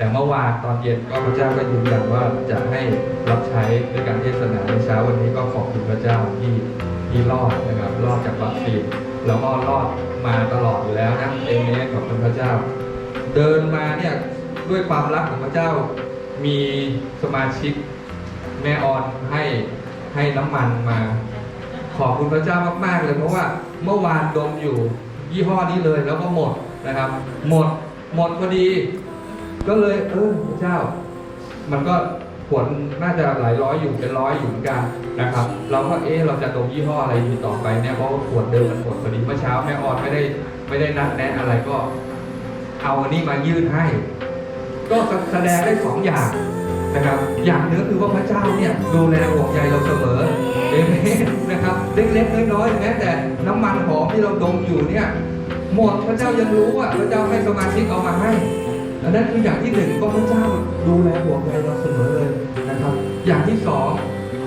แต่เมื่อวานตอนเย็นก็พระเจ้าก็ยืนยันว่าจะให้รับใช้ด้วยการเทศนาในเช้าวันนี้ก็ขอบคุณพระเจ้าที่ที่รอดนะครับรอดจากวัคซีนแล้วก็รอดมาตลอดอยู่แล้วนะเอเมนขอบคุณพระเจ้า เดินมาเนี่ยด้วยความรักของพระเจ้ามีสมาชิกแม่ออนให้ให้น้ำมันมา ขอบคุณพระเจ้ามากๆเลยเพราะว่าเมื่อวานดมอยู่ยี่ห้อนี้เลยแล้วก็หมดนะครับ หมดหมดพอดี ก็เลยเออพระเจ้า มันก็ขวดน่าจะหลายร้อยอยู่เป็นร้อยอยู่เหมือนกันนะครับ เราก็เอ๊ะเราจะดมยี่ห้ออะไรดีต่อไปเนี่ยเพราะว่าขวดเดิมมันหมดพอดีเมื่อเช้าแม่ออนไม่ได้ไม่ได้นัดแนะอะไรก็ เอาอันนี้มายื่นให้ ก็แสดงได้สองอย่างนะครับ อย่างหนึงคือว่าพระเจ้าเนี่ยดูแลห่วงใยเราเสมอเอเมนนะครับเล็กๆน้อยๆแม้แต่น้ำมันหอมที่เราดมอยู่เนี่ยหมดพระเจ้ายังรู้ว่าพระเจ้าให้สมาชิกเอามาให้ อันนั้นคืออย่างที่หนึ่งก็พระเจ้าดูแลห่วงใยเราเสมอเลยนะครับ อย่างที่สอง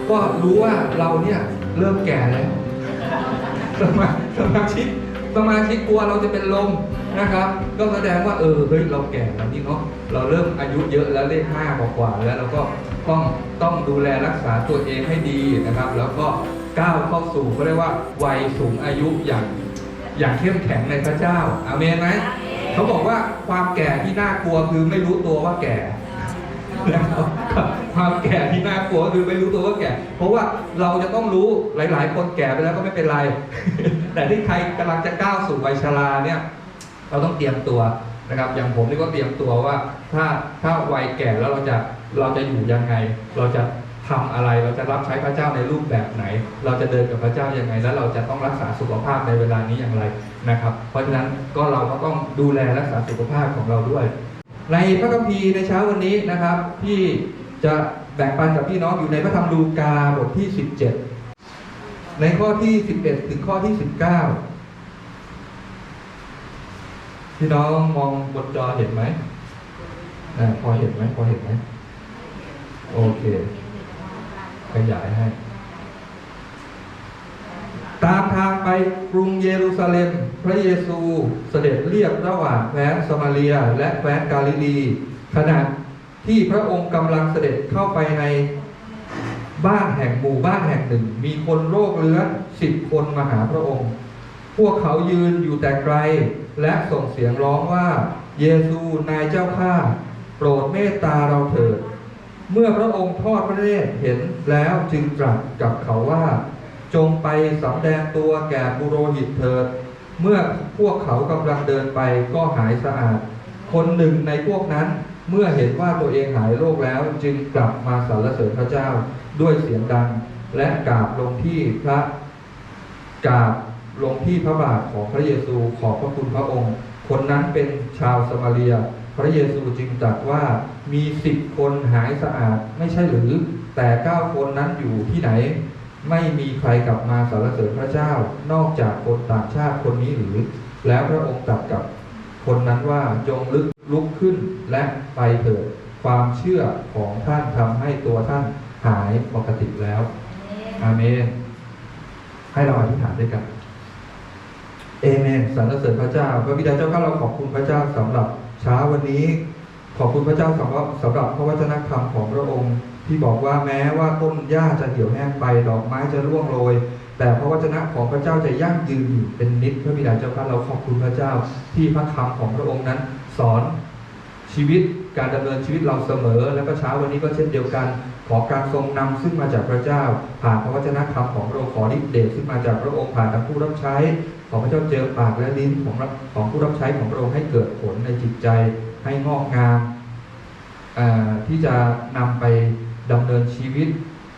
ก็รู้ว่าเราเนี่ยเริ่มแก่แล้วสมาสมาชิกสมาชิกกลัวเราจะเป็นลมนะครับ ก็แสดงว่าเออเฮ้ยเราแก่แล้วนี่เนาะเราเริ่มอายุเยอะแล้วเลขห้ากว่าแล้วเราก็ต้องต้องดูแลรักษาตัวเองให้ดีนะครับ แล้วก็ก้าวเข้าสู่เขาเรียกว่าวัยสูงอายุอย่างอย่างเข้มแข็งในพระเจ้าอาเมนไหม เขาบอกว่าความแก่ที่น่ากลัวคือไม่รู้ตัวว่าแก่นะครับความแก่ที่น่ากลัวคือไม่รู้ตัวว่าแก่ เพราะว่าเราจะต้องรู้หลาย ๆ คนแก่ไปแล้วก็ไม่เป็นไร แต่ที่ใครกำลังจะก้าวสู่วัยชราเนี่ย เราต้องเตรียมตัวนะครับ อย่างผมนี่ก็เตรียมตัวว่า ถ้าถ้าวัยแก่แล้วเราจะเราจะอยู่ยังไง เราจะ ทำอะไรเราจะรับใช้พระเจ้าในรูปแบบไหน เราจะเดินกับพระเจ้ายังไง แล้วเราจะต้องรักษาสุขภาพในเวลานี้อย่างไรนะครับ เพราะฉะนั้นก็เราก็ต้องดูแลรักษาสุขภาพของเราด้วย ในพระคัมภีร์ในเช้าวันนี้นะครับ ที่จะแบ่งปันกับพี่น้องอยู่ในพระธรรมลูกาบทที่ 17 ในข้อที่ 11 ถึงข้อที่ 19 พี่น้องมองบนจอเห็นไหมอพอเห็นไหมพอเห็นไหมโอเค ขยายให้ ตามทางไปกรุงเยรูซาเล็ม พระเยซูเสด็จเรียบระหว่างแคว้นสมาเรียและแคว้นกาลิลี ขณะที่พระองค์กำลังเสด็จเข้าไปในบ้านแห่งหมู่บ้านแห่งหนึ่ง มีคนโรคเรื้อนสิบคนมาหาพระองค์ พวกเขายืนอยู่แต่ไกล และส่งเสียงร้องว่า เยซูนายเจ้าข้าโปรดเมตตาเราเถิด เมื่อพระองค์ทอดพระเนตรเห็นแล้วจึงตรัสกับเขาว่า จงไปสำแดงตัวแก่บุโรหิตเถิด เมื่อพวกเขากำลังเดินไปก็หายสะอาด คนหนึ่งในพวกนั้นเมื่อเห็นว่าตัวเองหายโรคแล้วจึงกลับมาสรรเสริญพระเจ้าด้วยเสียงดัง และกราบลงที่พระกราบลงที่พระบาทของพระเยซูขอบพระคุณพระองค์ คนนั้นเป็นชาวสมาเรีย พระเยซูจึงตรัสว่ามีสิบคนหายสะอาดไม่ใช่หรือ แต่เก้าคนนั้นอยู่ที่ไหน ไม่มีใครกลับมาสรรเสริญพระเจ้า นอกจากคนต่างชาติคนนี้หรือ แล้วพระองค์ตรัสกับคนนั้นว่าจงลึกลุกขึ้นและไปเถิดความเชื่อของท่านทำให้ตัวท่านหายปกติแล้วอาเมน ให้เราอธิษฐานด้วยกันเอเมนสรรเสริญพระเจ้าพระบิดาเจ้าข้าเราขอบคุณพระเจ้าสำหรับ เช้าวันนี้ ขอบคุณพระเจ้าสำหรับสำหรับพระวจนะคำของพระองค์ ที่บอกว่าแม้ว่าต้นหญ้าจะเหี่ยวแห้งไปดอกไม้จะร่วงโรย แต่พระวจนะของพระเจ้าจะยั่งยืนอยู่เป็นนิจพระบิดาเจ้าข้าเราขอบคุณพระเจ้า ที่พระคำของพระองค์นั้น สอนชีวิตการดำเนินชีวิตเราเสมอ และก็เช้าวันนี้ก็เช่นเดียวกัน ขอการทรงนำซึ่งมาจากพระเจ้า ผ่านพระวจนะคำของพระองค์ขอฤทธิเดชซึ่งมาจากพระองค์ผ่านทางผู้รับใช้ ขอพระเจ้าเจอปากและลิ้นของของผู้รับใช้ของพระองค์ให้เกิดผลในจิตใจให้งอกงามที่จะนำไปดำเนินชีวิต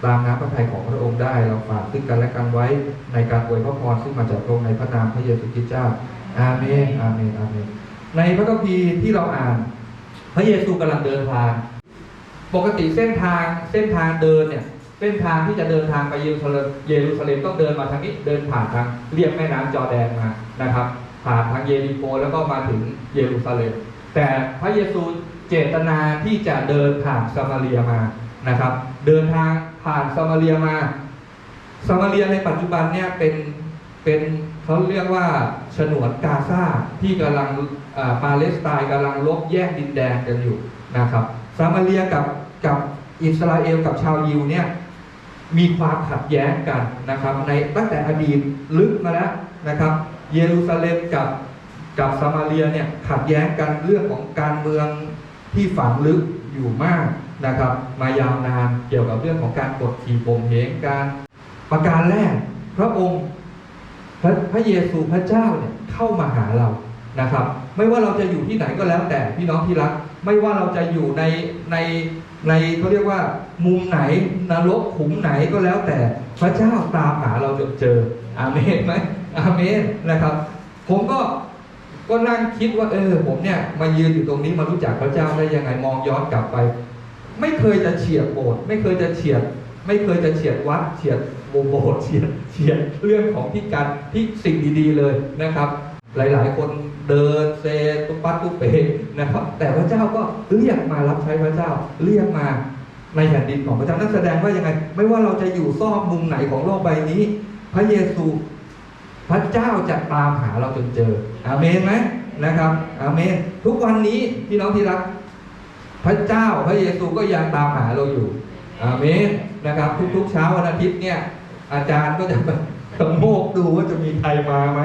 ตามน้ำพระทัยของพระองค์ได้ เราฝากซึ่งกันและกันไว้ในการอวยพระพรซึ่งมาจากพระองค์ในพระนามพระเยซูคริสต์เจ้า อาเมน อาเมน อาเมน ในพระคัมภีร์ที่เราอ่าน พระเยซูกำลังเดินทาง ปกติเส้นทางเส้นทางเดินเนี่ย ส้นทางที่จะเดินทางไปเยรูซาเล็มเยรูซาเล็มต้องเดินมาทางนี้เดินผ่านทางเรียบแม่น้ำจอแดนมานะครับ ผ่านทางเยริโคแล้วก็มาถึงเยรูซาเล็มแต่พระเยซูเจตนาที่จะเดินผ่านซามาเรียมานะครับ เดินทางผ่านซามาเรียมาซามาเรียในปัจจุบันเนี่ยเป็นเป็นเขาเรียกว่าฉนวนกาซาที่กำลังอ่าปาเลสไตน์กำลังลบแย่งดินแดนกันอยู่นะครับซามาเรียกับกับอิสราเอลกับชาวยิวเนี่ย มีความขัดแย้งกันนะครับ ในตั้งแต่อดีตลึกมาแล้วนะครับ เยรูซาเล็มกับกับซามาเรียเนี่ยขัดแย้งกันเรื่องของการเมืองที่ฝังลึกอยู่มากนะครับ มายาวนานเกี่ยวกับเรื่องของการกดขี่ข่มเหงการประการแรกพระองค์พระพระเยซูพระเจ้าเนี่ยเข้ามาหาเรานะครับ ไม่ว่าเราจะอยู่ที่ไหนก็แล้วแต่พี่น้องที่รัก ไม่ว่าเราจะอยู่ในใน ในเขาเรียกว่า มุมไหนนรกขุมไหนก็แล้วแต่พระเจ้าตามหาเราจนเจออาเมนไหมอาเมนนะครับ ผมก็ก็นั่งคิดว่า เออ ผมเนี่ยมายืนอยู่ตรงนี้มารู้จักพระเจ้าได้ยังไงมองย้อนกลับไป ไม่เคยจะเฉียดโบสถ์ไม่เคยจะเฉียด ไม่เคยจะเฉียดวัดเฉียดโบสถ์เฉียดเฉียดเรื่องของที่การที่สิ่งดีๆเลยนะครับ หลาย ๆ คนเดินเซตุปัตตุเปนะครับ แต่พระเจ้าก็เรียกมารับใช้พระเจ้าเรียกมาในแผ่นดินของพระเจ้านั่นแสดงว่ายังไง ไม่ว่าเราจะอยู่ซอกมุมไหนของโลกใบนี้ พระเยซูพระเจ้าจะตามหาเราจนเจออาเมนไหมนะครับอาเมน ทุกวันนี้พี่น้องที่รัก พระเจ้าพระเยซูก็ยังตามหาเราอยู่อาเมนนะครับ ทุกๆเช้าวันอาทิตย์เนี่ย อาจารย์ก็จะ ไปขโมกดูว่าจะมีใครมาไหม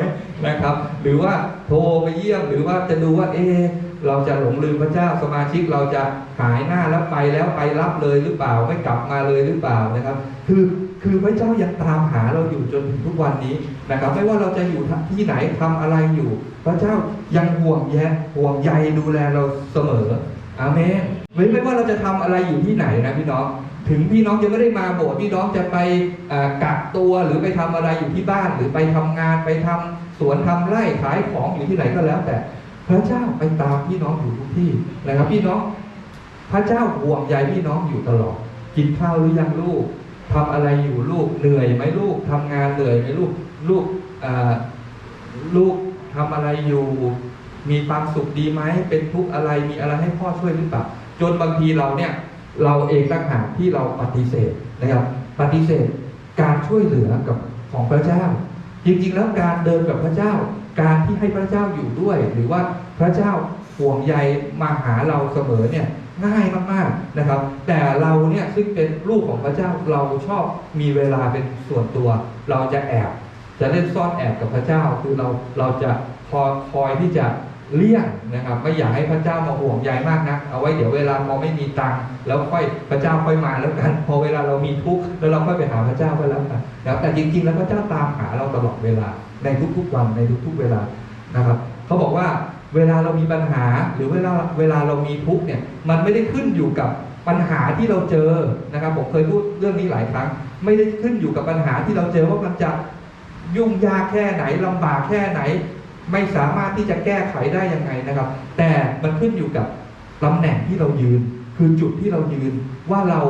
นะครับ หรือว่าโทรไปเยี่ยมหรือว่าจะดูว่าเอะเราจะหลงลืมพระเจ้าสมาชิกเราจะหายหน้าแล้วไปแล้วไปรับเลยหรือเปล่าไม่กลับมาเลยหรือเปล่านะครับ คือคือพระเจ้ายังตามหาเราอยู่จนถึงทุกวันนี้นะครับ ไม่ว่าเราจะอยู่ที่ไหนทำอะไรอยู่ พระเจ้ายังห่วงแยห่วงใยดูแลเราเสมออาเมนไม่ไม่ว่าเราจะทำอะไรอยู่ที่ไหนนะพี่น้อง ถึงพี่น้องจะไม่ได้มาโบสถ์พี่น้องจะไปกักตัวหรือไปทำอะไรอยู่ที่บ้าน หรือไปทำงานไปทำสวนทำไร่ขายของอยู่ที่ไหนก็แล้ว แต่ พระเจ้าไปตามพี่น้องอยู่ทุกที่นะครับ พี่น้อง พระเจ้าห่วงใยพี่น้องอยู่ตลอด กินข้าวหรือยังลูกทำอะไรอยู่ลูกเหนื่อยไหมลูกทำงานเหนื่อยไหมลูกลูกลูกทำอะไรอยู่ มีความสุขดีไหมเป็นทุกข์อะไรมีอะไรให้พ่อช่วยหรือเปล่าจนบางทีเราเนี่ย เราเองต่างหากที่เราปฏิเสธนะครับปฏิเสธการช่วยเหลือกับของพระเจ้า จริงๆ แล้วการเดินกับพระเจ้า การที่ให้พระเจ้าอยู่ด้วย หรือว่าพระเจ้าห่วงใยมาหาเราเสมอเนี่ยง่ายมากๆนะครับ แต่เราเนี่ยซึ่งเป็นลูกของพระเจ้าเราชอบมีเวลาเป็นส่วนตัว เราจะแอบ จะเล่นซ่อนแอบกับพระเจ้า คือเราเราจะคอยคอยที่จะ เลี่ยงนะครับ ไม่อยากให้พระเจ้ามาห่วงใยมากนะเอาไว้เดี๋ยวเวลาพอไม่มีตังค์แล้วค่อยพระเจ้าค่อยมาแล้วกัน พอเวลาเรามีทุกข์แล้วเราค่อยไปหาพระเจ้าก็แล้วกันนะครับแต่จริงๆ แล้วพระเจ้าตามหาเราตลอดเวลาในทุกๆวันในทุกๆเวลานะครับเขาบอกว่าเวลาเรามีปัญหาหรือเวลาเวลาเรามีทุกข์เนี่ยมันไม่ได้ขึ้นอยู่กับปัญหาที่เราเจอนะครับผมเคยพูดเรื่องนี้หลายครั้ง ไม่ได้ขึ้นอยู่กับปัญหาที่เราเจอว่ามันจะยุ่งยากแค่ไหนลำบากแค่ไหน ไม่สามารถที่จะแก้ไขได้ยังไงนะครับ แต่มันขึ้นอยู่กับตำแหน่งที่เรายืน คือจุดที่เรายืนว่าเรา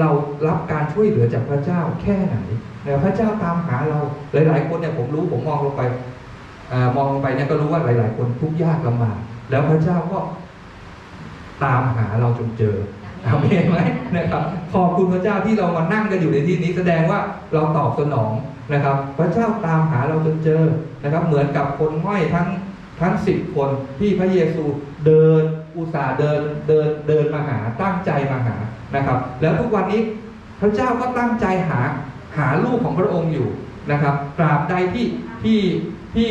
เรารับการช่วยเหลือจากพระเจ้าแค่ไหนนะพระเจ้าตามหาเราหลาย ๆ คนเนี่ยผมรู้ผมมองลงไปอมองลงไปเนี่ยก็รู้ว่าหลาย ๆ คนทุกข์ยากลำบากแล้วพระเจ้าก็ตามหาเราจนเจออาเมนไหมนะครับขอบคุณพระเจ้าที่เรามานั่งกันอยู่ในที่นี้แสดงว่าเราตอบสนอง นะครับ พระเจ้าตามหาเราจนเจอนะครับ เหมือนกับคนห้อยทั้งทั้งสิบคนที่พระเยซูเดินอุตส่าห์เดินเดินเดินมาหาตั้งใจมาหานะครับ แล้วทุกวันนี้พระเจ้าก็ตั้งใจหาหาลูกของพระองค์อยู่นะครับตราบใดที่ที่ที่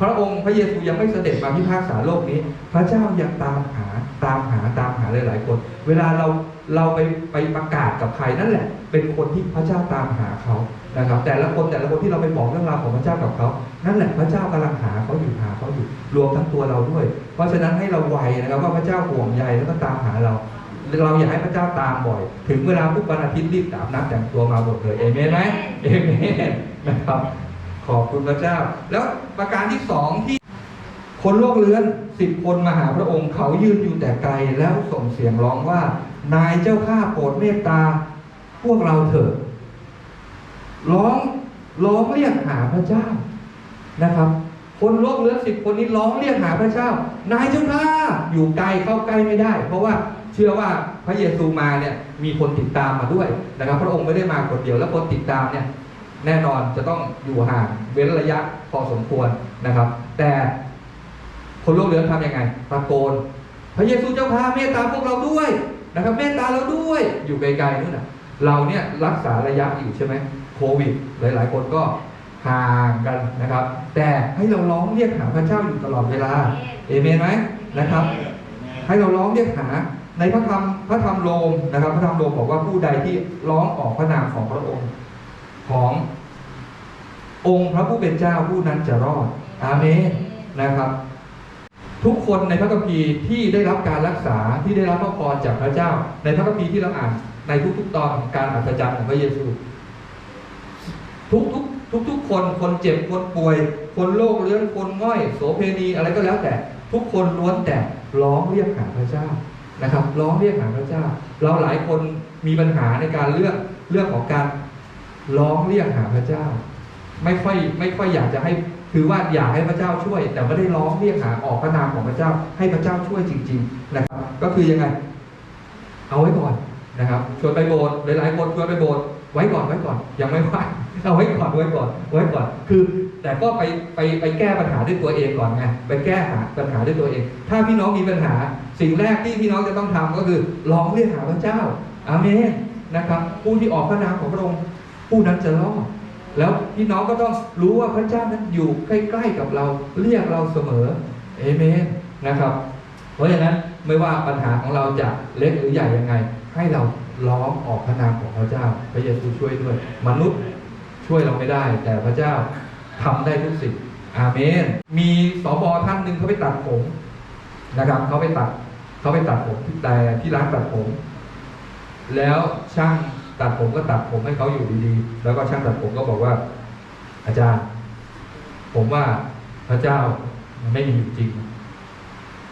พระองค์พระเยซูยังไม่เสด็จมาพิพากษาโลกนี้ พระเจ้ายังตามหาตามหาตามหาหลายๆคน เวลาเรา เราไปไปประกาศกับใครนั่นแหละ เป็นคนที่พระเจ้าตามหาเขานะครับ แต่ละคนแต่ละคนที่เราไปบอกเรื่องราวของพระเจ้ากับเขานั่นแหละพระเจ้ากำลังหาเขาอยู่หาเขาอยู่รวมทั้งตัวเราด้วย เพราะฉะนั้นให้เราไวนะครับว่าพระเจ้าห่วงใยแล้วก็ตามหาเรา เราอยากให้พระเจ้าตามบ่อย ถึงเวลาทุกวันอาทิตย์รีบอาบน้ำแต่งตัวมาหมดเลยเอเมนไหมเอเมนนะครับขอบคุณพระเจ้า แล้วประการที่สองที่คนโลกเลื้อนสิบคนมาหาพระองค์เขายืนอยู่แต่ไกลแล้วส่งเสียงร้องว่า นายเจ้าข้าโปรดเมตตา พวกเราเถิดร้องร้องเรียกหาพระเจ้านะครับ คนโลกเลื้อนสิบคนนี้ร้องเรียกหาพระเจ้า นายเจ้าข้าอยู่ไกลเข้าใกล้ไม่ได้ เพราะว่าเชื่อว่าพระเยซูมาเนี่ยมีคนติดตามมาด้วยนะครับ พระองค์ไม่ได้มาคนเดียวแล้วคนติดตามเนี่ยแน่นอนจะต้องอยู่ห่างเว้นระยะพอสมควรนะครับ แต่คนโลกเรือนทำยังไงตะโกน พระเยซูเจ้าข้าเมตตาพวกเราด้วย นะครับเมตตาเราด้วยอยู่ไกลๆนู่นน่ะเราเนี่ยรักษาระยะอยู่ใช่ไหมโควิด หลายๆ คนก็ห่างกันนะครับ แต่ให้เราร้องเรียกหาพระเจ้าอยู่ตลอดเวลาเอเมนไหมนะครับ ให้เราร้องเรียกหาในพระธรรมพระธรรมโรมนะครับ พระธรรมโรมบอกว่าผู้ใดที่ร้องออกพระนามของพระองค์ขององค์พระผู้เป็นเจ้าผู้นั้นจะรอดอาเมนนะครับ ทุกคนในพระคัมภีร์ที่ได้รับการรักษาที่ได้รับพระพรจากพระเจ้า ในพระคัมภีร์ที่เราอ่านในทุกๆตอนการอัศจรรย์ของพระเยซู ทุกทุกทุกทุกๆคนคนเจ็บคนป่วย คนโรคเรื้อนคนง่อย โสเพณีอะไรก็แล้วแต่ ทุกคนล้วนแต่ร้องเรียกหาพระเจ้านะครับ ร้องเรียกหาพระเจ้า เราหลายคนมีปัญหาในการเลือกเรื่องของการร้องเรียกหาพระเจ้า ไม่ค่อยไม่ค่อยอยากจะให้ คือว่าอยากให้พระเจ้าช่วย แต่ไม่ได้ร้องเรียกหาออกพระนามของพระเจ้า ให้พระเจ้าช่วยจริง ๆ นะครับ ก็คือยังไง เอาไว้ก่อนนะครับชวนไปโบสถ์หลายๆคนชวนไปโบสถ์ไว้ก่อนไว้ก่อน ยังไม่ไหวเอาไว้ก่อนไว้ก่อนไว้ก่อน คือ แต่ก็ไปไปไปแก้ปัญหาด้วยตัวเองก่อนไงไปแก้หาปัญหาด้วยตัวเอง ถ้าพี่น้องมีปัญหา สิ่งแรกที่พี่น้องจะต้องทำก็คือร้องเรียกหาพระเจ้าอาเมนนะครับ ผู้ที่ออกพระนามของพระองค์ผู้นั้นจะรอด แล้วพี่น้องก็ต้องรู้ว่าพระเจ้านั้นอยู่ใกล้ ๆกับเราเรียกเราเสมอเอเมนนะครับ เพราะฉะนั้นไม่ว่าปัญหาของเราจะเล็กหรือใหญ่ยังไง ให้เราร้องออกพระนามของพระเจ้า พระเยซูช่วยด้วย มนุษย์ช่วยเราไม่ได้ แต่พระเจ้าทำได้ทุกสิ่งอาเมน มีสอบอท่านหนึ่งเขาไปตัดผมนะครับเขาไปตัดเขาไปตัดผมที่แต่ที่ร้านตัดผม แล้วช่าง ตัดผมก็ตัดผมให้เขาอยู่ดีๆ แล้วก็ช่างตัดผมก็บอกว่า อาจารย์ ผมว่าพระเจ้าไม่มีอยู่จริง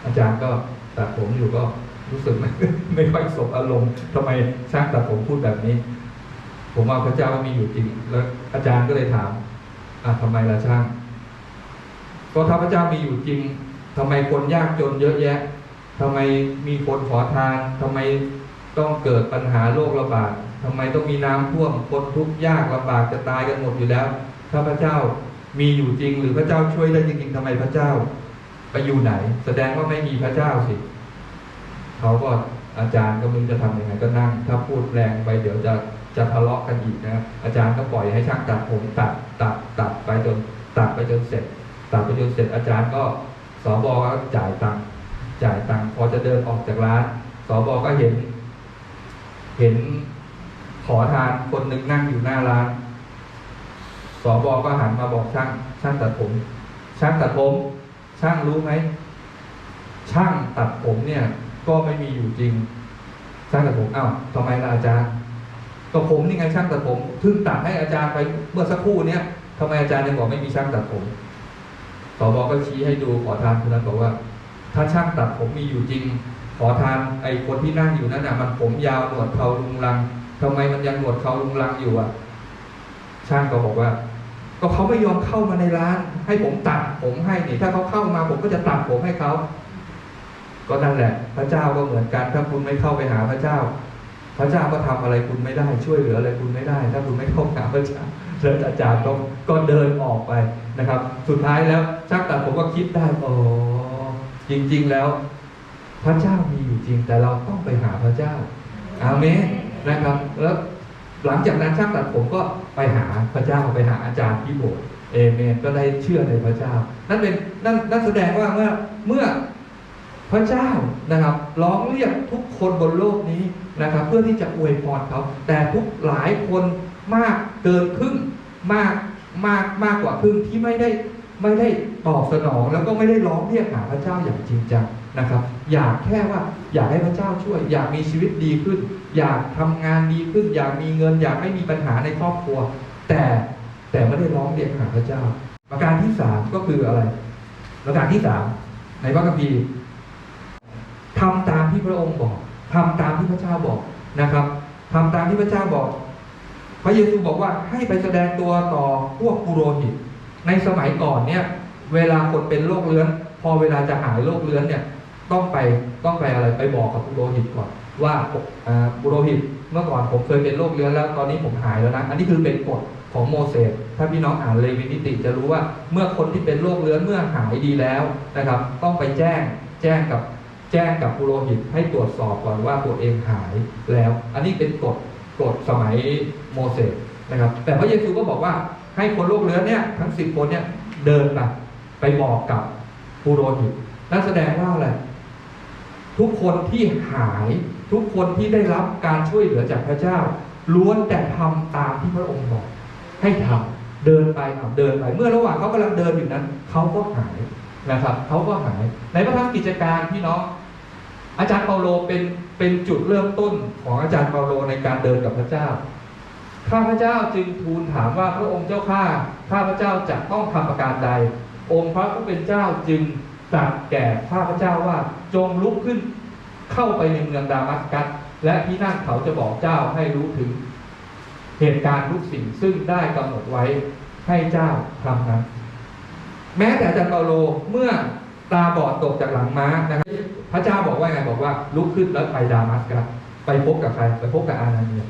อาจารย์ก็ตัดผมอยู่ก็รู้สึกไม่ไม่ค่อยสบอารมณ์ทำไมช่างตัดผมพูดแบบนี้ ผมว่าพระเจ้าไม่มีอยู่จริง แล้ว อาจารย์ก็เลยถามอะทำไมล่ะช่าง ก็ถ้าพระเจ้ามีอยู่จริงทำไมคนยากจนเยอะแยะทำไมมีคนขอทานทำไมต้องเกิดปัญหาโรคระบาด ทำไมต้องมีน้ำท่วมคนทุกข์ยากลำบากจะตายกันหมดอยู่แล้ว ถ้าพระเจ้ามีอยู่จริงหรือพระเจ้าช่วยได้จริงๆทำไมพระเจ้า ไปอยู่ไหน แสดงว่าไม่มีพระเจ้าสิเขาก็อาจารย์ก็ม่รู้จะทำยังไงก็นั่ง ถ้าพูดแรงไปเดี๋ยวจะจะทะเลาะกันอีกนะอาจารย์ก็ปล่อยให้ช่างตัดผมตัดตัดตัดไปจนตัดไปจนเสร็จ ตัดไปจนเสร็จอาจารย์ก็สบก็จ่ายตังค์จ่ายตังค์พอจะเดินออกจากร้านสบก็เห็น เห็น ขอทานคนหนึ่งนั่งอยู่หน้าร้านสบก็หันมาบอกช่าง ช่างตัดผม ช่างตัดผม ช่างรู้ไหม ช่างตัดผมเนี่ย ก็ไม่มีอยู่จริง ช่างตัดผมอ้าวทำไมล่ะอาจารย์ก็ผมนี่ไงช่างตัดผมเพิ่งตัดให้อาจารย์ไปเมื่อสักครู่เนี้ยทำไมอาจารย์ยังบอกไม่มีช่างตัดผมสบก็ชี้ให้ดูขอทานคนนั้นบอกว่า ถ้าช่างตัดผมมีอยู่จริง ขอทานไอ้คนที่นั่งอยู่นั่นน่ะมันผมยาวหนวดเขาลุงลัง ทำไมมันยังหนวดเขาลุงลังอยู่อะ ช่างก็บอกว่า ก็เขาไม่ยอมเข้ามาในร้าน ให้ผมตัดผมให้นี่ถ้าเขาเข้ามาผมก็จะตัดผมให้เขาก็นั่นแหละ พระเจ้าก็เหมือนกัน ถ้าคุณไม่เข้าไปหาพระเจ้า พระเจ้าก็ทำอะไรคุณไม่ได้ ช่วยเหลืออะไรคุณไม่ได้ ถ้าคุณไม่เข้าหาพระเจ้าแล้วอาจารย์ก็ก็เดินออกไปนะครับ สุดท้ายแล้วช่างตัดผมก็คิดได้โอ๋อจริง ๆแล้ว พระเจ้ามีอยู่จริงแต่เราต้องไปหาพระเจ้าอาเมน นะครับ แล้วหลังจากนั้นช่างตัดผมก็ไปหาพระเจ้าไปหาอาจารย์ที่โบสถ์เอเมนก็ได้เชื่อในพระเจ้า นั่นเป็นนั่นนั่นแสดงว่าเมื่อเมื่อพระเจ้านะครับร้องเรียกทุกคนบนโลกนี้นะครับ เพื่อที่จะอวยพรเขา แต่ทุกหลายคนมากเกินครึ่งมากมากมากกว่าครึ่งที่ไม่ได้ไม่ได้ตอบสนอง แล้วก็ไม่ได้ร้องเรียกหาพระเจ้าอย่างจริงจัง นะครับ อยากแค่ว่าอยากให้พระเจ้าช่วย อยากมีชีวิตดีขึ้น อยากทำงานดีขึ้น อยากมีเงิน อยากไม่มีปัญหาในครอบครัว แต่แต่ไม่ได้ร้องเรียกหาพระเจ้า ประการที่สามก็คืออะไร ประการที่สามในพระคัมภีร์ทำตามที่พระองค์บอกทำตามที่พระเจ้าบอกนะครับทำตามที่พระเจ้าบอก พระเยซูบอกว่าให้ไปแสดงตัวต่อพวกปุโรหิต ในสมัยก่อนเนี่ย เวลาคนเป็นโรคเรื้อน พอเวลาจะหายโรคเรื้อนเนี่ย ต้องไปต้องไปอะไรไปบอกกับปุโรหิตก่อน ว่าปุโรหิตเมื่อก่อนผมเคยเป็นโรคเรื้อนแล้วตอนนี้ผมหายแล้วนะ อันนี้คือเป็นกฎของโมเสสถ้าพี่น้องอ่านเลวีนิติจะรู้ว่าเมื่อคนที่เป็นโรคเรื้อนเมื่อหายดีแล้วนะครับ ต้องไปแจ้งแจ้งกับแแจ้งกับปุโรหิตให้ตรวจสอบก่อนว่าตัวเองหายแล้ว อันนี้เป็นกฎกฎสมัยโมเสสนะครับ แต่พระเยซูก็บอกว่าให้คนโรคเรื้อนเนี่ยทั้งสิบคนเนี่ยเดินไปไปบอกกับปุโรหิตนั่นแสดงว่าอะไร ทุกคนที่หายทุกคนที่ได้รับการช่วยเหลือจากพระเจ้า ล้วนแต่ทำตามที่พระองค์บอก ให้ทำเดินไปเอาเดินไปเมื่อระหว่างเขากำลังเดินอยู่นั้นเขาก็หายนะครับเขาก็หายในพระธรรมกิจการพี่น้องอาจารย์เปาโลเป็นเป็นจุดเริ่มต้นของอาจารย์เปาโลในการเดินกับพระเจ้าข้าพระเจ้าจึงทูลถามว่าพระองค์เจ้าข้าข้าพระเจ้าจะต้องทำประการใด องค์พระผู้เป็นเจ้าจึงตรัสแก่ข้าพระเจ้าว่า จงลุกขึ้นเข้าไปในเมืองดามัสกัส และที่นั่นเขาจะบอกเจ้าให้รู้ถึงเหตุการณ์ทุกสิ่งซึ่งได้กำหนดไว้ให้เจ้าทำนั้น แม้แต่อาจารย์เปาโลเมื่อตาบอดตกจากหลังม้านะครับพระเจ้าบอกว่าไงบอกว่าลุกขึ้นแล้วไปดามัสกัสไปพบกับใครไปพบกับอานาเนีย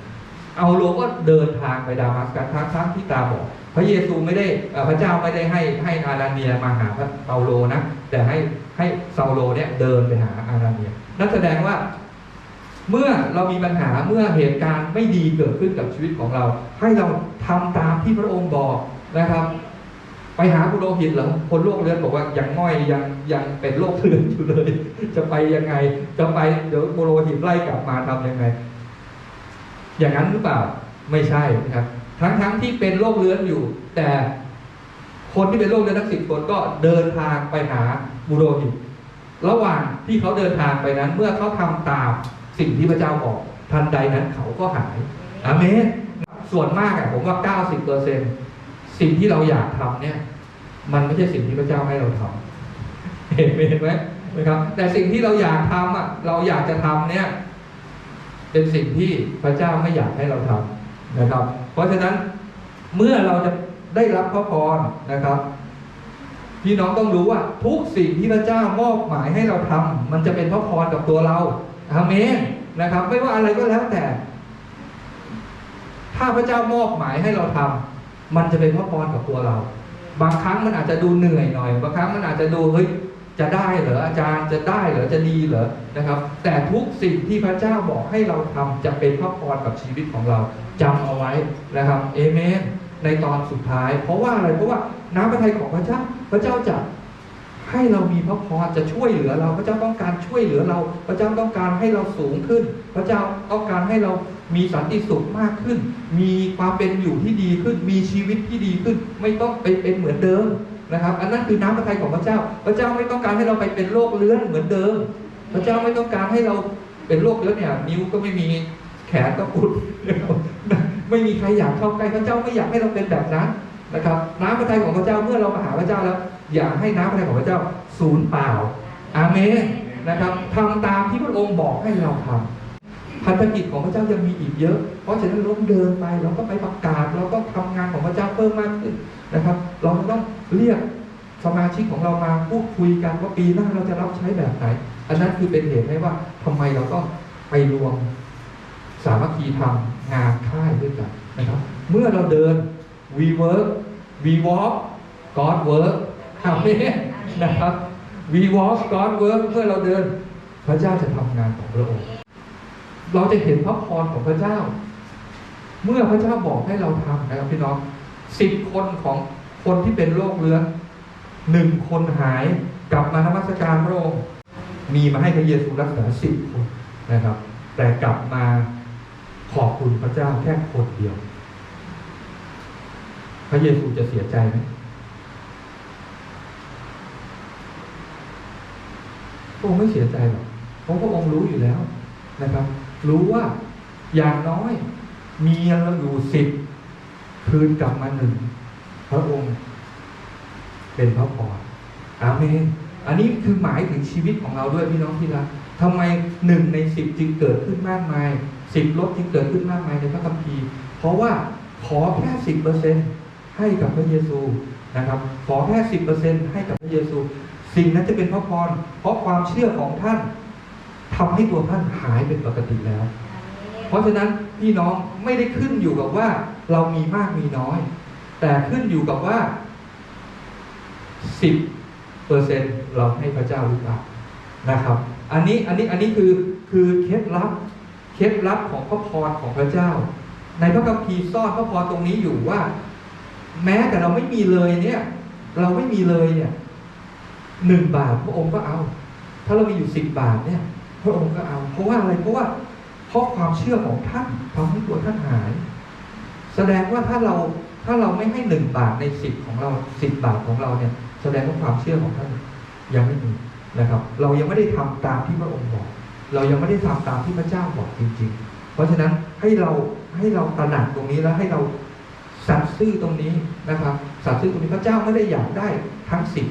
เอาโลก็เดินทางไปดามัสกัสทั้งทั้งที่ตาบอดพระเยซูไม่ได้พระเจ้าไม่ได้ให้ให้อานาเนียมาหาพระเปาโลนะแต่ให้ ให้เซาโลเนี่ยเดินไปหาอานาเนียนั่นแสดงว่า เมื่อเรามีปัญหาเมื่อเหตุการณ์ไม่ดีเกิดขึ้นกับชีวิตของเรา ให้เราทำตามที่พระองค์บอกนะครับ ไปหาปุโรหิตเหรอคนโรคเรื้อนบอกว่ายังง่อยยังยังเป็นโรคเรื้อนอยู่เลย จะไปยังไง จะไปเดี๋ยวปุโรหิตไล่กลับมาทำยังไง อย่างนั้นหรือเปล่าไม่ใช่นะครับ ทั้งทั้งที่เป็นโรคเรื้อนอยู่ แต่ คนที่เป็นโรคเรื้อนทั้งสิบคนก็เดินทางไปหาบุโรหิตระหว่างที่เขาเดินทางไปนั้น เมื่อเขาทำตามสิ่งที่พระเจ้าบอกทันใดนั้นเขาก็หายอาเมนส่วนมากอะผมว่า 90เปอร์เซ็นสิ่งที่เราอยากทำเนี่ย มันไม่ใช่สิ่งที่พระเจ้าให้เราทำเห็นไหมเห็นไหมนะครับ แต่สิ่งที่เราอยากทำอะเราอยากจะทำเนี่ย เป็นสิ่งที่พระเจ้าไม่อยากให้เราทำนะครับ เพราะฉะนั้นเมื่อเราจะ ได้รับพระพรนะครับ พี่น้องต้องรู้ว่า ทุกสิ่งที่พระเจ้ามอบหมายให้เราทำมันจะเป็นพระพรกับตัวเราอาเมนนะครับ ไม่ว่าอะไรก็แล้วแต่ ถ้าพระเจ้ามอบหมายให้เราทำมันจะเป็นพระพรกับตัวเรา บางครั้งมันอาจจะดูเหนื่อยหน่อย บางครั้งมันอาจจะดูเฮ้ยจะได้เหรออาจารย์จะได้เหรอจะดีเหรอนะครับ แต่ทุกสิ่งที่พระเจ้าบอกให้เราทำจะเป็นพระพรกับชีวิตของเราจำเอาไว้นะครับเอเมน ในตอนสุดท้าย เพราะว่าอะไรเพราะว่าน้ำพระทัยของพระเจ้าพระเจ้าจะให้เรามีพระพรจะช่วยเหลือเรา พระเจ้าต้องการช่วยเหลือเรา พระเจ้าต้องการให้เราสูงขึ้น พระเจ้าต้องการให้เรามีสันติสุขมากขึ้น มีความเป็นอยู่ที่ดีขึ้น มีชีวิตที่ดีขึ้น ไม่ต้องไปเป็นเหมือนเดิมนะครับ อันนั้นคือน้ำพระทัยของพระเจ้า พระเจ้าไม่ต้องการให้เราไปเป็นโรคเลื้อนเหมือนเดิม พระเจ้าไม่ต้องการให้เราเป็นโรคเลื้อนเนี่ยนิ้วก็ไม่มีแขนก็อุด ไม่มีใครอยากเข้าใกล้พระเจ้าไม่อยากให้เราเป็นแบบนั้นนะครับ น้ำพระทัยของพระเจ้าเมื่อเรามาหาพระเจ้าแล้ว อย่าให้น้ำพระทัยของพระเจ้าสูญเปล่า อาเมนนะครับทำตามที่พระองค์บอกให้เราทำพันธกิจของพระเจ้ายังมีอีกเยอะ เพราะฉะนั้นเราต้องเดินไปเราก็ไปประกาศเราต้องทำงานของพระเจ้าเพิ่มมากขึ้นนะครับ เราต้องเรียกสมาชิกของเรามาพูดคุยกันว่าปีหน้าเราจะรับใช้แบบไหน อันนั้นคือเป็นเหตุให้ว่าทำไมเราต้องไปรวมสามัคคีทำ งานค่ายด้วยกันนะครับ เมื่อเราเดิน we work we walk God work อาเมนนะครับ we walk God work เมื่อเราเดิน พระเจ้าจะทำงานของพระองค์เราจะเห็นพระพรของพระเจ้า เมื่อพระเจ้าบอกให้เราทำนะครับพี่น้องสิบคนของคนที่เป็นโรคเรื้อนหนึ่งคนหายกลับมานมัสการพระองค์มีมาให้พระเยซูรักษาสิบคนนะครับ แต่กลับมา ขอบคุณพระเจ้าแค่คนเดียว พระเยซูจะเสียใจไหมพระองค์ไม่เสียใจหรอกเพราะพระองค์รู้อยู่แล้วนะครับ รู้ว่าอย่างน้อยมีเราอยู่สิบคืนกลับมาหนึ่งพระองค์ เป็นพระพรอาเมนอันนี้คือหมายถึงชีวิตของเราด้วยพี่น้องที่รักทำไมหนึ่งในสิบจึงเกิดขึ้นมากมาย สิบลบจึงเกิดขึ้นมากมายในพระคัมภีร์ เพราะว่าขอแค่สิบเปอร์เซ็นให้กับพระเยซูนะครับ ขอแค่สิบเปอร์เซ็นให้กับพระเยซู สิ่งนั้นจะเป็นพระพร เพราะความเชื่อของท่านทำให้ตัวท่านหายเป็นปกติแล้ว เพราะฉะนั้นพี่น้องไม่ได้ขึ้นอยู่กับว่าเรามีมากมีน้อย แต่ขึ้นอยู่กับว่าสิบเปอร์เซ็นเราให้พระเจ้าหรือเปล่านะครับ อันนี้อันนี้อันนี้คือคือเคล็ดลับ เคล็ดลับของพระพรของพระเจ้า ในพระคัมภีร์ซ่อนพระพรตรงนี้อยู่ว่า แม้แต่เราไม่มีเลยเนี่ย เราไม่มีเลยเนี่ยหนึ่งบาทพระองค์ก็เอา ถ้าเรามีอยู่สิบบาทเนี่ย พระองค์ก็เอา เพราะว่าอะไรเพราะว่าเพราะความเชื่อของท่านทำให้ตัวท่านหาย แสดงว่าถ้าเราถ้าเราไม่ให้หนึ่งบาทในสิบของเราสิบบาทของเราเนี่ย แสดงว่าความเชื่อของท่านยังไม่มีนะครับ เรายังไม่ได้ทำตามที่พระองค์บอก เรายังไม่ได้ทำตามที่พระเจ้าบอกจริง ๆ เพราะฉะนั้นให้เราให้เราตระหนักตรงนี้แล้วให้เราสัตย์ซื่อตรงนี้นะครับสัตย์ซื่อตรงนี้พระเจ้าไม่ได้อยากได้ทั้งสิบ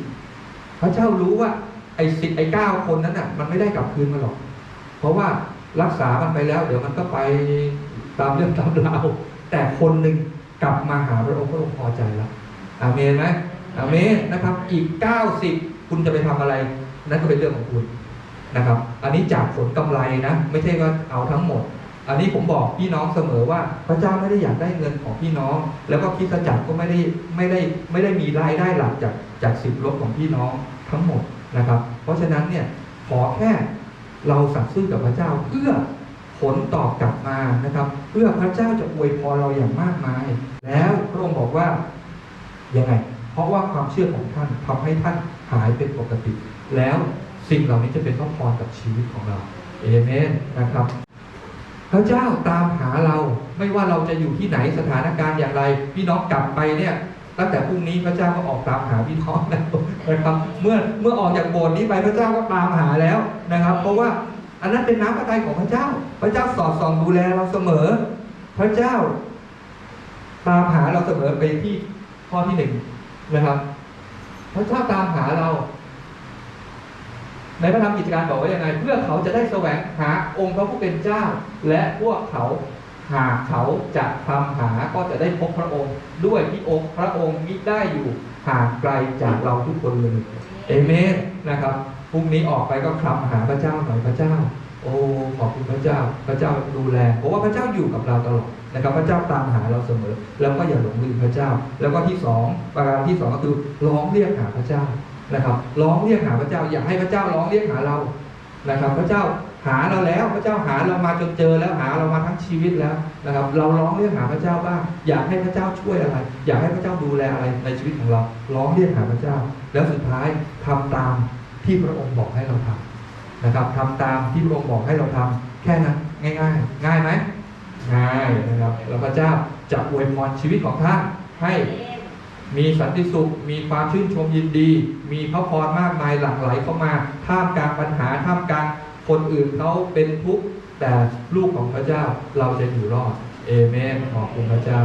พระเจ้ารู้ว่าไอ้สิบไอ้เก้าคนนั้นน่ะมันไม่ได้กลับคืนมาหรอก เพราะว่ารักษามันไปแล้ว เดี๋ยวมันก็ไปตามเรื่องตามราวแต่คนหนึ่งกลับมาหาพระองค์พระองค์พอใจแล้วอาเมนไหมอาเมนนะครับ อีกเก้าสิบคุณจะไปทำอะไร นั่นก็เป็นเรื่องของคุณ นะครับ อันนี้จากผลกำไรนะ ไม่ใช่ว่าเอาทั้งหมด อันนี้ผมบอกพี่น้องเสมอว่าพระเจ้าไม่ได้อยากได้เงินของพี่น้อง แล้วก็คิดจักรก็ไม่ได้ไม่ได้ไม่ได้มีรายได้หลักจากจากสิบลบของพี่น้องทั้งหมดนะครับ เพราะฉะนั้นเนี่ยขอแค่เราสัตย์ซื่อกับพระเจ้าเพื่อผลตอบกลับมานะครับ เพื่อพระเจ้าจะอวยพรเราอย่างมากมาย แล้วพระองค์บอกว่ายังไง เพราะว่าความเชื่อของท่านทำให้ท่านหายเป็นปกติ แล้ว สิ่งเหล่านี้จะเป็นพระพรกับชีวิตของเราเอเมนนะครับ พระเจ้าตามหาเราไม่ว่าเราจะอยู่ที่ไหนสถานการณ์อย่างไร พี่น้องกลับไปเนี่ยตั้งแต่พรุ่งนี้พระเจ้าก็ออกตามหาพี่น้องแล้วนะครับเมื่อเมื่อออกจากโบสถ์นี้ไปพระเจ้าก็ตามหาแล้วนะครับ เพราะว่าอันนั้นเป็นน้ำพระทัยของพระเจ้า พระเจ้าสอดส่องดูแลเราเสมอ พระเจ้า ตามหาเราเสมอไปที่ข้อที่หนึ่งนะครับ พระเจ้าตามหาเรา ในพระธรรมกิจการบอกว่ายังไง เพื่อเขาจะได้แสวงหาองค์พระผู้เป็นเจ้า และพวกเขาหากเขาจะทำหาก็จะได้พบพระองค์ ด้วยที่องค์พระองค์มิได้อยู่ห่างไกลจากเราทุกคนเลยเอเมนนะครับพรุ่งนี้ออกไปก็คลำหาพระเจ้าหน่อยพระเจ้า โอ้ขอบคุณพระเจ้า พระเจ้าดูแลเพราะว่าพระเจ้าอยู่กับเราตลอดนะครับ พระเจ้าตามหาเราเสมอ แล้วก็อย่าหลงลืมพระเจ้า แล้วก็ที่สองประการที่สองก็คือร้องเรียกหาพระเจ้า นะครับร้องเรียกหาพระเจ้าอยากให้พระเจ้าร้องเรียกหาเรานะครับ พระเจ้าหาเราแล้วพระเจ้าหาเรามาจนเจอแล้วหาเรามาทั้งชีวิตแล้วนะครับ เราร้องเรียกหาพระเจ้าบ้างอยากให้พระเจ้าช่วยอะไร อยากให้พระเจ้าดูแลอะไรในชีวิตของเราร้องเรียกหาพระเจ้า แล้วสุดท้ายทำตามที่พระองค์บอกให้เราทำนะครับทำตามที่พระองค์บอกให้เราทำแค่นั้นง่าย ๆ ง่ายไหมง่ายนะครับแล้วพระเจ้าจะอวยพรชีวิตของท่านให้ มีสันติสุข มีความชื่นชมยินดี มีพระพรมากมายหลั่งไหลเข้ามา ท่ามกลางปัญหา ท่ามกลางคนอื่นเขาเป็นทุกข์ แต่ลูกของพระเจ้าเราจะอยู่รอด เอเมน ขอบคุณพระเจ้า